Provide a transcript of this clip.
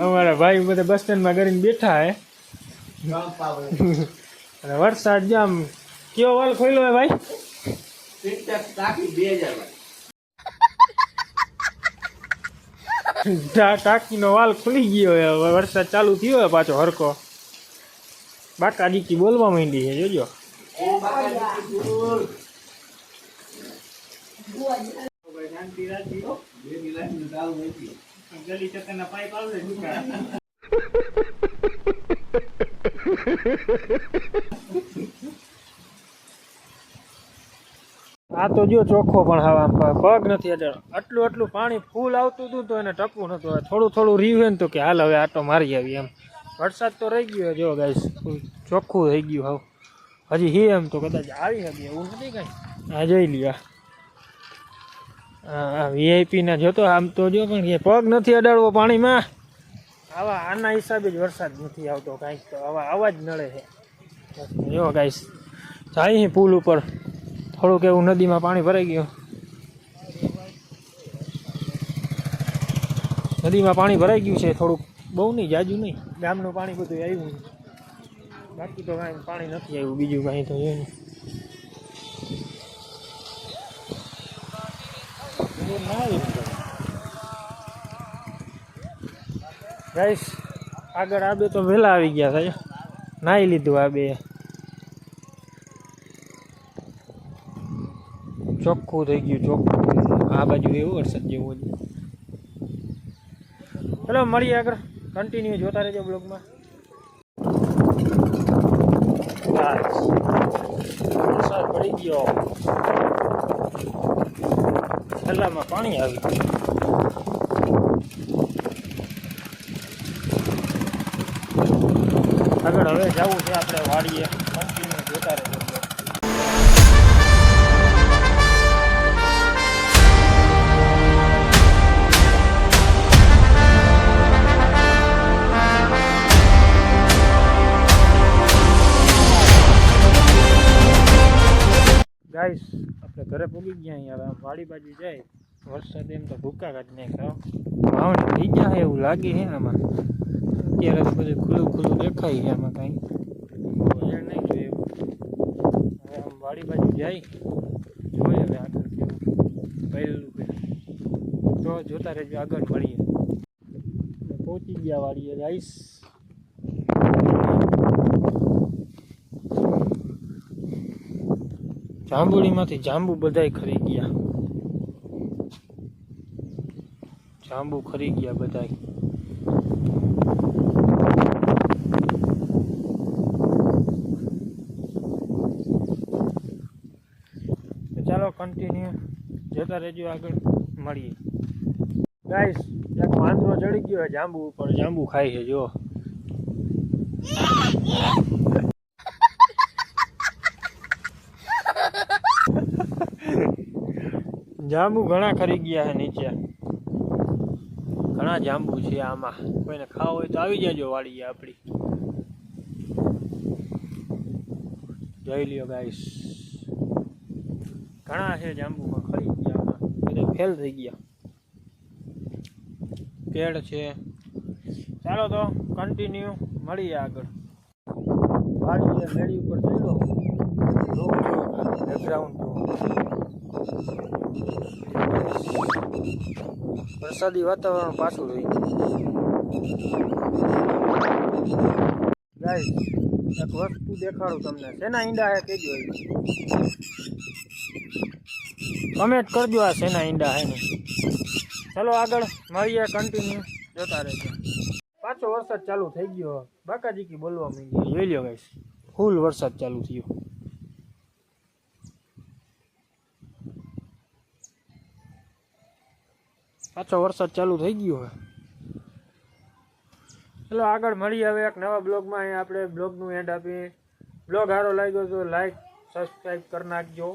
અમારા ભાઈ બધા બસ સ્ટેન્ડમાં કરીને બેઠા હે. અને વરસાદ જામ કેવો વાલ ખોલ્યો હે ભાઈ? ટાંકીનો વાલ ખુલી ગયો હવે વરસાદ ચાલુ થયો હોય પાછો હરકો બાકા દીકી બોલવા માંડી છે જોજો. શાંતિ રાખી હો. ગલી ચક્કરના પાઇપ આવશે આ તો જો ચોખ્ખો પણ હવા પગ નથી એટલે આટલું આટલું પાણી ફૂલ આવતું હતું તો એને ટકવું નતું. હવે થોડું થોડું રહ્યું ને તો કે હાલ હવે આટો મારી આવી એમ. વરસાદ તો રહી ગયો જો ગાઈસ. ચોખ્ખું થઈ ગયું હવે. હજી હી એમ તો કદાચ આવી શકે એવું નથી કાંઈ. આ જોઈ લ્યો હા વીઆઈપી ના જોતો આમ તો જો પણ કે પગ નથી અડાડવો પાણીમાં. આવા આના હિસાબે જ વરસાદ નથી આવતો કાંઈક તો આવા આવા જ નળે છે. જો ગાઈશ જાય પુલ ઉપર. થોડુંક એવું નદીમાં પાણી ભરાઈ ગયું. નદીમાં પાણી ભરાઈ ગયું છે થોડુંક. બહુ નહીં, જાજુ નહીં. ગામનું પાણી બધું આવ્યું. બાકી તો કાંઈ પાણી નથી આવ્યું બીજું કાંઈ તો છે ગાઈસ, આગળ આ બે તો વહેલા આવી ગયા સાહેબ નાહી લીધું આ બે ચોખ્ખું થઈ ગયું, ચોખ્ખું. આ બાજુ એવું વરસાદ જેવું ચલો, મળીએ આગળ. કન્ટિન્યુ જોતા રહેજો બ્લોગમાં. વરસાદ પડી ગયો. છેલ્લામાં પાણી આવ્યું આગળ હવે જવું છે આપણે વાડીએ. કન્ટિન્યુ જોતા રહેજો. ગાઈસ, આપણે ઘરે પૂગી ગયા અહીંયા હવે આમ વાડી બાજુ જાય. વરસાદ એમ તો ભૂકા કાઢી નાખ્યો વાવણી થઈ જાય એવું લાગે છે આમાં. અત્યારે તો બધું ખુલ્લું ખુલ્લું દેખાય છે આમાં કાંઈ. એ નહીં જોયું હવે આમ વાડી બાજુ જાય. જોઈએ હવે આગળ કેવું પહેલું કે તો જોતા રહેજો, આગળ મળીએ. આપણે પહોંચી ગયા વાડીએ, ગાઈસ. જાંબુડીમાંથી જાંબુ બધાય ખરી ગયા. જાંબુ ખરી ગયા બધાય. ચાલો કન્ટિન્યુ જતા રહેજો આગળ. મળીએ. ગાઈસ એક વાંદરો ચડી ગયો જાંબુ ઉપર. જાંબુ ખાય છે જો જાંબુ ઘણા ખરી ગયા છે નીચે. ઘણા જાંબુ છે આમાં. કોઈને ખાવ હોય તો આવી જાજો વાડીએ આપણી જોઈ લ્યો ગાઈસ ઘણા છે જાંબુમાં ખરી ગયા બધા ફેલ થઈ ગયા. પેડ છે. ચાલો તો કન્ટિન્યુ મળીએ આગળ. વાડીએ મેળી ઉપર ચડ્યો. બેકગ્રાઉન્ડ વરસાદી વાતાવરણ પાછું રહી એક વસ્તુ દેખાડું તમને. શેના ઈંડા હે કેજો કમેન્ટ કરજો આ શેના ઈંડા હે ચલો આગળ, મળીએ કન્ટિન્યુ જોતા રહેજો. પાછો વરસાદ ચાલુ થઈ ગયો. બાકાજી કી બોલવા માંગી જોઈ લ્યો ગાઈસ ફૂલ વરસાદ ચાલુ થયો. પાછો વરસાદ ચાલુ થઈ ગયો હવે ચલો આગળ મળીએ હવે એક નવા બ્લોગમાં. આપણે બ્લોગનું એન્ડ આપીએ. બ્લોગ સારો લાગ્યો તો લાઈક સબસ્ક્રાઈબ કરી નાખજો.